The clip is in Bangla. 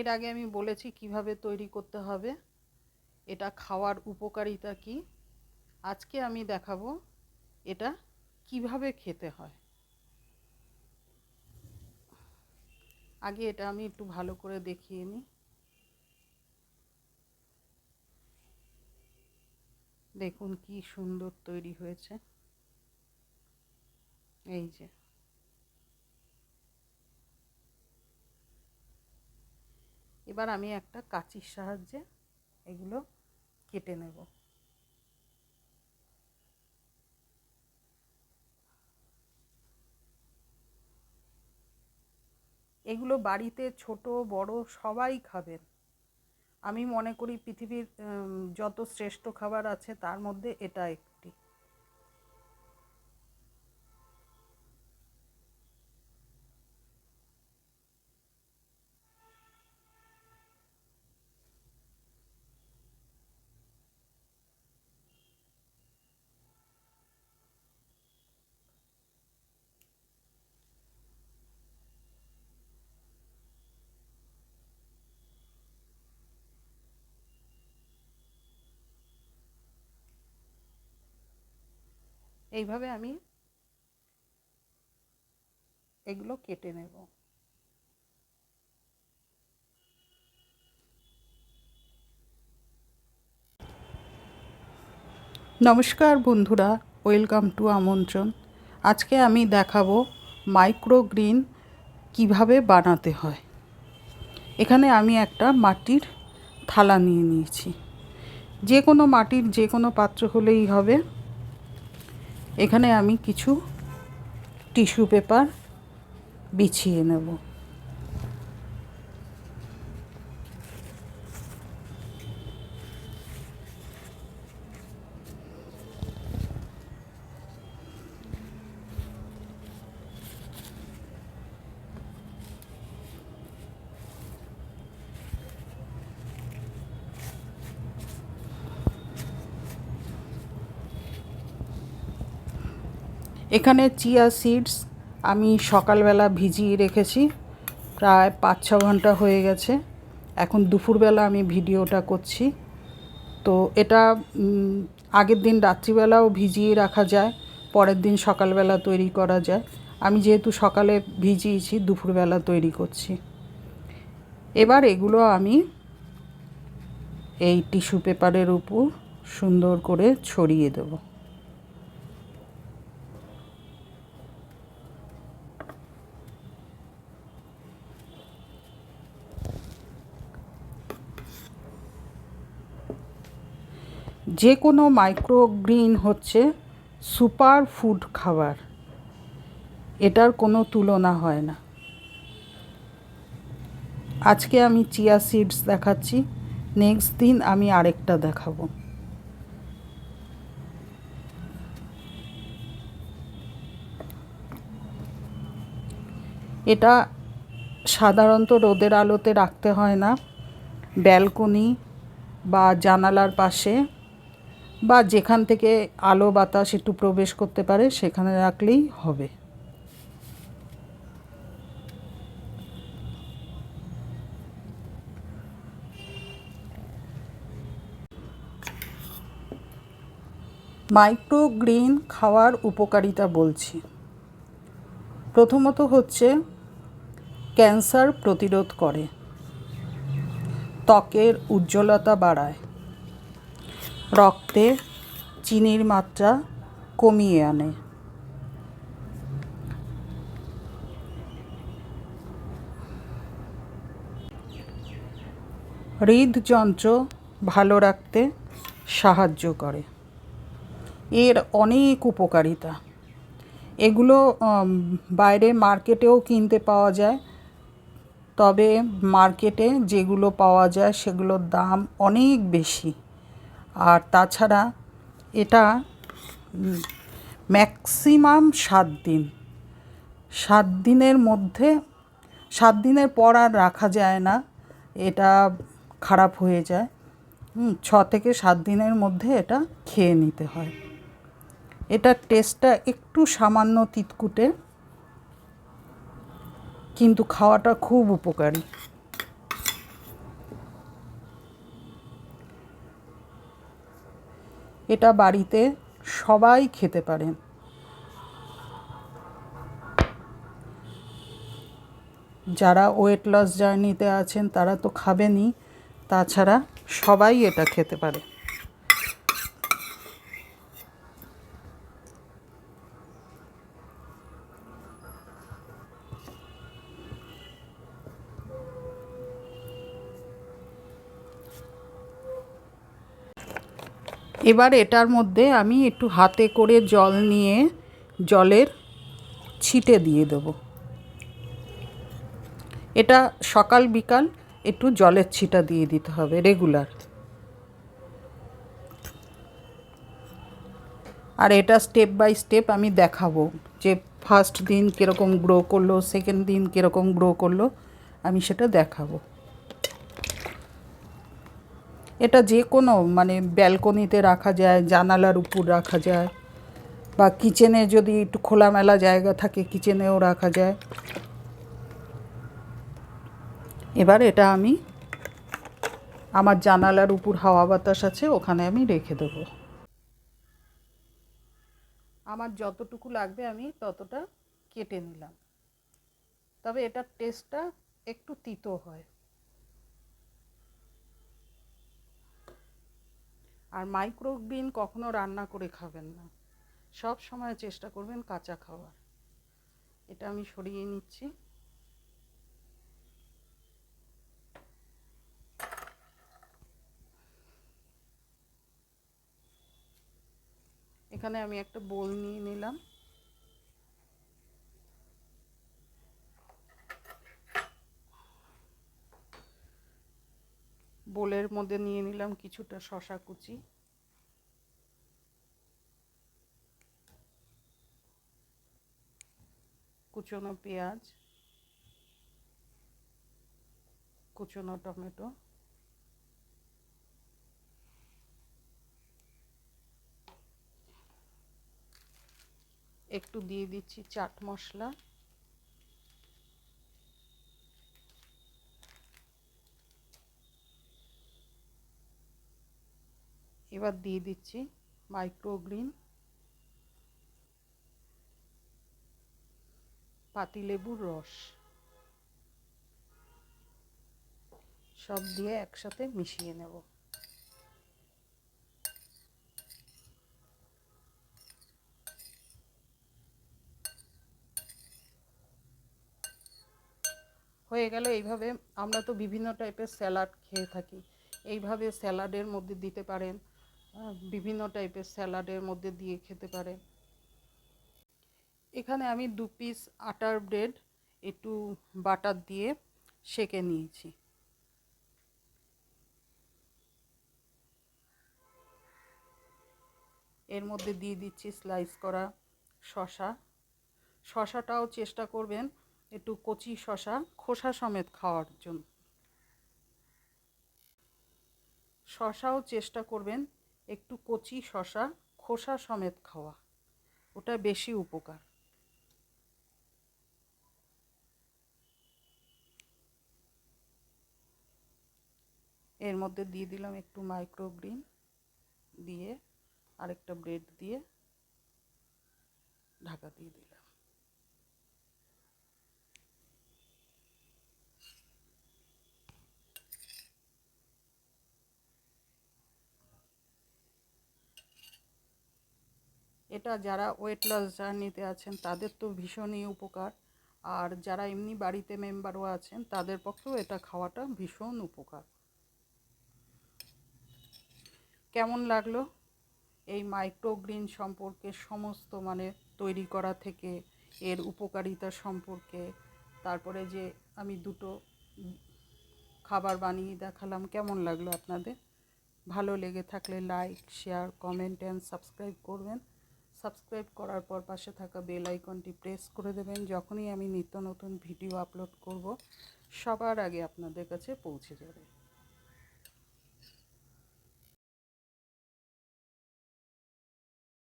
এর আগে আমি বলেছি কীভাবে তৈরি করতে হবে। এটা খাওয়ার উপকারিতা কি? আজকে আমি দেখাবো এটা কীভাবে খেতে হয়। আগে এটা আমি একটু ভালো করে দেখিয়ে নিই। দেখুন কি সুন্দর তৈরি হয়েছে। এই যে। এবার আমি একটা কাঁচির সাহায্যে এগুলো কেটে নেব। এগুলো বাড়িতে ছোট, বড় সবাই খাবেন। আমি মনে করি পৃথিবীর যত শ্রেষ্ঠ খাবার আছে তার মধ্যে এটা একটি এইভাবে আমি এগুলো কেটে নেব। নমস্কার বন্ধুরা, ওয়েলকাম টু আমন্ত্রণ। আজকে আমি দেখাবো মাইক্রোগ্রিন কীভাবে বানাতে হয়। এখানে আমি একটা মাটির থালা নিয়ে নিয়েছি। যে কোনো মাটির যে কোনো পাত্র হলেই হবে। এখানে আমি কিছু টিস্যু পেপার বিছিয়ে নেব। এখানে চিয়া সিডস আমি সকালবেলা ভিজিয়ে রেখেছি। প্রায় পাঁচ ছ ঘণ্টা হয়ে গেছে। এখন দুপুরবেলা আমি ভিডিওটা করছি। তো এটা আগের দিন রাত্রিবেলাও ভিজিয়ে রাখা যায়, পরের দিন সকালবেলা তৈরি করা যায়। আমি যেহেতু সকালে ভিজিয়েছি, দুপুরবেলা তৈরি করছি। এবার এগুলো আমি এই টিস্যু পেপারের উপর সুন্দর করে ছড়িয়ে দেবো। যে কোনো মাইক্রোগ্রিন হচ্ছে সুপার ফুড খাবার। এটার কোনো তুলনা হয় না। আজকে আমি চিয়া সিডস দেখাচ্ছি নেক্সট দিন আমি আরেকটা দেখাবো। এটা সাধারণত রোদের আলোতে রাখতে হয় না। ব্যালকনি বা জানালার পাশে বা যেখান থেকে আলো, বাতাস একটু প্রবেশ করতে পারে, সেখানে রাখলেই হবে। মাইক্রোগ্রিন খাওয়ার উপকারিতা বলছি। প্রথমত হচ্ছে, ক্যান্সার প্রতিরোধ করে। ত্বকের উজ্জ্বলতা বাড়ায়। রক্তে চিনির মাত্রা কমিয়ে আনে। হৃদযন্ত্র ভালো রাখতে সাহায্য করে। এর অনেক উপকারিতা। এগুলো বাইরে মার্কেটেও কিনতে পাওয়া যায়। তবে মার্কেটে যেগুলো পাওয়া যায় সেগুলোর দাম অনেক বেশি। আর তাছাড়া এটা ম্যাক্সিমাম সাত দিন। সাত দিনের মধ্যে, সাত দিনের পর আর রাখা যায় না, এটা খারাপ হয়ে যায়। ছ থেকে সাত দিনের মধ্যে এটা খেয়ে নিতে হয়। এটার টেস্টটা একটু সামান্য তিতকুটে, কিন্তু খাওয়াটা খুব উপকারী। এটা বাড়িতে সবাই খেতে পারেন যারা ওয়েট লস জার্নিতে আছেন, তারা তো খাবেনই, তাছাড়া সবাই এটা খেতে পারে। এবার এটার মধ্যে আমি একটু হাতে করে জল নিয়ে জলের ছিটে দিয়ে দেব। এটা সকাল বিকাল একটু জলের ছিটা দিয়ে দিতে হবে রেগুলার। আর এটা স্টেপ বাই স্টেপ আমি দেখাবো যে ফার্স্ট দিন কীরকম গ্রো করল সেকেন্ড দিন কীরকম গ্রো করল, আমি সেটা দেখাবো। এটা যে কোনো মানে ব্যালকনিতে রাখা যায়, জানালার উপর রাখা যায়, বা কিচেনে যদি একটু খোলামেলা জায়গা থাকে, কিচেনেও রাখা যায়। এবার এটা আমি, আমার জানালার উপর হাওয়া বাতাস আছে, ওখানে আমি রেখে দেব। আমার যতটুকু লাগবে আমি ততটা কেটে নিলাম। তবে এটার টেস্টটা একটু তিতো হয়। আর মাইক্রোগ্রিন কখনো রান্না করে খাবেন না। সব সময় চেষ্টা করবেন কাঁচা খাওয়ার। এটা আমি সরিয়ে নিচ্ছি। এখানে আমি একটা বোল নিয়ে নিলাম। বোলের মধ্যে নিয়ে নিলাম কিছুটা শশা কুচি। কুচনো পেঁয়াজ, কুচনো টমেটো, একটু দিয়ে দিচ্ছি চাট মশলা। এবার দিয়ে দিচ্ছি মাইক্রোগ্রিন পাতিলেবুর রস। সব দিয়ে একসাথে মিশিয়ে নেব। হয়ে গেল এইভাবে। আমরা তো বিভিন্ন টাইপের স্যালাড খেয়ে থাকি। এইভাবে স্যালাডের মধ্যে দিতে পারেন। বিভিন্ন টাইপের স্যালাডের মধ্যে দিয়ে খেতে পারে। এখানে আমি দু পিস আটার ব্রেড একটু বাটার দিয়ে সেকে নিয়েছি। এর মধ্যে দিয়ে দিচ্ছি স্লাইস করা শশা শশাটাও চেষ্টা করবেন একটু কচি শশা খোসা সমেত খাওয়ার জন্য। শশাও চেষ্টা করবেন একটু কচি শশা খোসা সমেত খাওয়া। ওটা বেশি উপকার। এর মধ্যে দিয়ে দিলাম একটু মাইক্রোগ্রিন দিয়ে আরেকটা ব্রেড দিয়ে ঢাকা দিয়ে দিলাম। এটা যারা ওয়েট লস জার্নিতে আছেন, তাদের তো ভীষণই উপকার। আর যারা এমনি বাড়িতে মেম্বারও আছেন, তাদের পক্ষেও এটা খাওয়াটা ভীষণ উপকার। কেমন লাগল? এই মাইক্রোগ্রিন সম্পর্কে সমস্ত মানে তৈরি করা থেকে, এর উপকারিতা সম্পর্কে, তারপরে যে আমি দুটো খাবার বানিয়ে দেখালাম, কেমন লাগল আপনাদের? ভালো লেগে থাকলে like share comment and subscribe করবেন। সাবস্ক্রাইব করার পর পাশে থাকা বেল আইকনটি প্রেস করে দেবেন যখনই আমি নিত্য নতুন ভিডিও আপলোড করব, সবার আগে আপনাদের কাছে পৌঁছে যাবে।